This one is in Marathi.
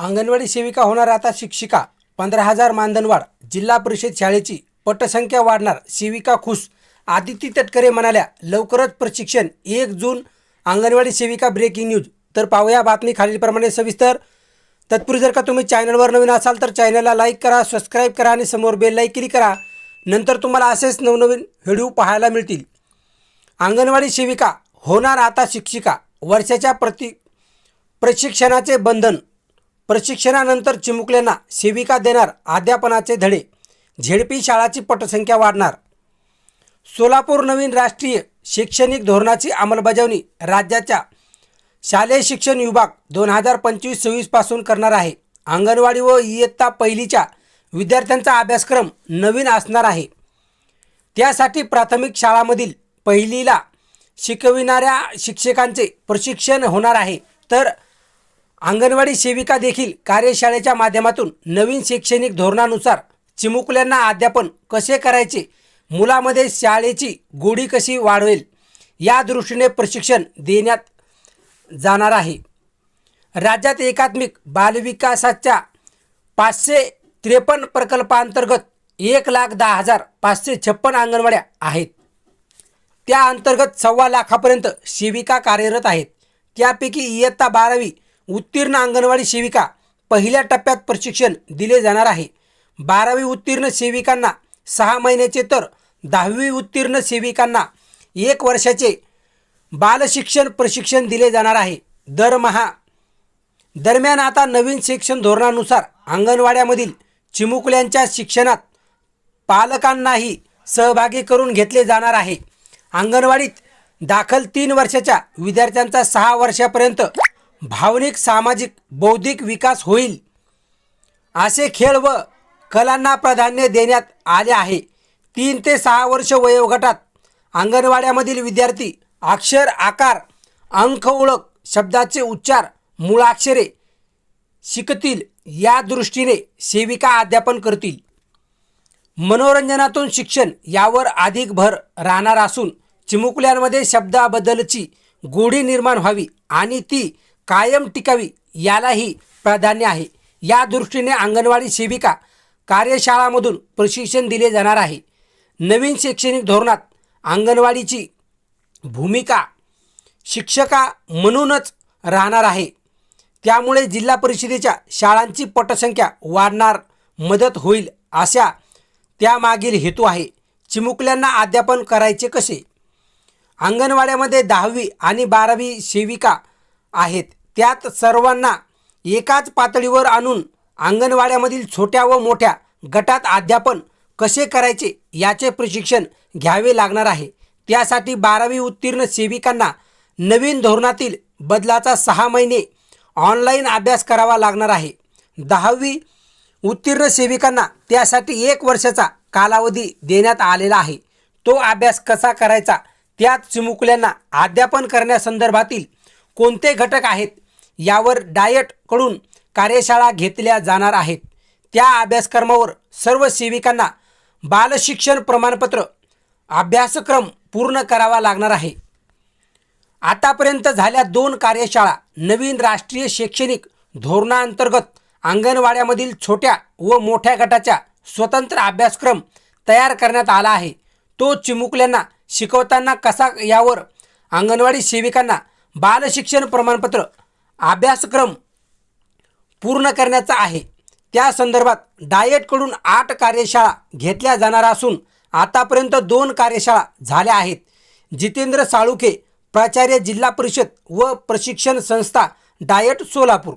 अंगणवाडी सेविका होणार आता शिक्षिका. पंधरा हजार मानधनवाढ. जिल्हा परिषद शाळेची पटसंख्या वाढणार. सेविका खुश. आदिती तटकरे म्हणाल्या लवकरच प्रशिक्षण एक जून. अंगणवाडी सेविका ब्रेकिंग न्यूज. तर पाहूया बातमी खालीलप्रमाणे सविस्तर. तत्पूर्वी जर का तुम्ही चॅनलवर नवीन असाल तर चॅनलला लाईक करा सबस्क्राईब करा आणि समोर बेल लाईक क्लिक करा. नंतर तुम्हाला असेच नवनवीन व्हिडिओ पाहायला मिळतील. अंगणवाडी सेविका होणार आता शिक्षिका. वर्षाच्या प्रति प्रशिक्षणाचे बंधन. प्रशिक्षणानंतर चिमुकल्यांना सेविका देणार अध्यापनाचे धडे. झेडपी शाळाची पटसंख्या वाढणार. सोलापूर नवीन राष्ट्रीय शैक्षणिक धोरणाची अंमलबजावणी राज्याच्या शालेय शिक्षण विभाग दोन हजार पंचवीस सव्वीसपासून करणार आहे. अंगणवाडी व इयत्ता पहिलीच्या विद्यार्थ्यांचा अभ्यासक्रम नवीन असणार आहे. त्यासाठी प्राथमिक शाळामधील पहिलीला शिकविणाऱ्या शिक्षकांचे प्रशिक्षण होणार आहे. तर अंगणवाडी सेविका देखील कार्यशाळेच्या माध्यमातून नवीन शैक्षणिक धोरणानुसार चिमुकल्यांना अध्यापन कसे करायचे मुलामध्ये शाळेची गोडी कशी वाढवेल या दृष्टीने प्रशिक्षण देण्यात जाणार आहे. राज्यात एकात्मिक बालविकासाच्या पाचशे त्रेपन्न प्रकल्पांतर्गत एक लाख दहा हजार पाचशे छप्पन अंगणवाड्या आहेत. त्या अंतर्गत सव्वा लाखापर्यंत सेविका कार्यरत आहेत. त्यापैकी इयत्ता बारावी उत्तीर्ण अंगणवाडी सेविका पहिल्या टप्प्यात प्रशिक्षण दिले जाणार आहे. बारावी उत्तीर्ण सेविकांना सहा महिन्याचे तर दहावी उत्तीर्ण सेविकांना एक वर्षाचे बालशिक्षण प्रशिक्षण दिले जाणार आहे. दरमहा दरम्यान आता नवीन शिक्षण धोरणानुसार अंगणवाड्यामधील चिमुकल्यांच्या शिक्षणात पालकांनाही सहभागी करून घेतले जाणार आहे. अंगणवाडीत दाखल तीन वर्षाच्या विद्यार्थ्यांचा सहा वर्षापर्यंत भावनिक सामाजिक बौद्धिक विकास होईल असे खेळ व कलांना प्राधान्य देण्यात आले आहे. तीन ते सहा वर्ष वयोगटात अंगणवाड्यामधील विद्यार्थी अक्षर आकार अंक ओळख शब्दाचे उच्चार मूळाक्षरे शिकतील या दृष्टीने सेविका अध्यापन करतील. मनोरंजनातून शिक्षण यावर अधिक भर राहणार असून चिमुकल्यांमध्ये शब्दाबद्दलची गोडी निर्माण व्हावी आणि ती कायम टिकावी यालाही प्राधान्य आहे. या दृष्टीने अंगणवाडी सेविका कार्यशाळामधून प्रशिक्षण दिले जाणार आहे. नवीन शैक्षणिक धोरणात अंगणवाडीची भूमिका शिक्षका म्हणूनच राहणार आहे. त्यामुळे जिल्हा परिषदेच्या शाळांची पटसंख्या वाढणार मदत होईल अशा त्यामागील हेतू आहे. चिमुकल्यांना अध्यापन करायचे कसे? अंगणवाड्यामध्ये दहावी आणि बारावी सेविका आहेत. त्यात सर्वांना एकाच पातळीवर आणून अंगणवाड्यामधील छोट्या व मोठ्या गटात अध्यापन कसे करायचे याचे प्रशिक्षण घ्यावे लागणार आहे. त्यासाठी बारावी उत्तीर्ण सेविकांना नवीन धोरणातील बदलाचा सहा महिने ऑनलाईन अभ्यास करावा लागणार आहे. दहावी उत्तीर्ण सेविकांना त्यासाठी एक वर्षाचा कालावधी देण्यात आलेला आहे. तो अभ्यास कसा करायचा? त्यात चिमुकल्यांना अध्यापन करण्यासंदर्भातील कोणते घटक आहेत यावर डायटकडून कार्यशाळा घेतल्या जाणार आहेत. त्या अभ्यासक्रमावर सर्व सेविकांना बालशिक्षण प्रमाणपत्र अभ्यासक्रम पूर्ण करावा लागणार आहे. आतापर्यंत झाल्या दोन कार्यशाळा नवीन राष्ट्रीय शैक्षणिक धोरणाअंतर्गत अंगणवाड्यामधील छोट्या व मोठ्या गटाच्या स्वतंत्र अभ्यासक्रम तयार करण्यात आला आहे. तो चिमुकल्यांना शिकवताना कसा यावर अंगणवाडी सेविकांना बालशिक्षण प्रमाणपत्र अभ्यासक्रम पूर्ण करण्याचा आहे. त्या संदर्भात डायटकडून आठ कार्यशाळा घेतल्या जाणार असून आतापर्यंत दोन कार्यशाळा झाल्या आहेत. जितेंद्र साळुखे प्राचार्य जिल्हा परिषद व प्रशिक्षण संस्था डायट सोलापूर.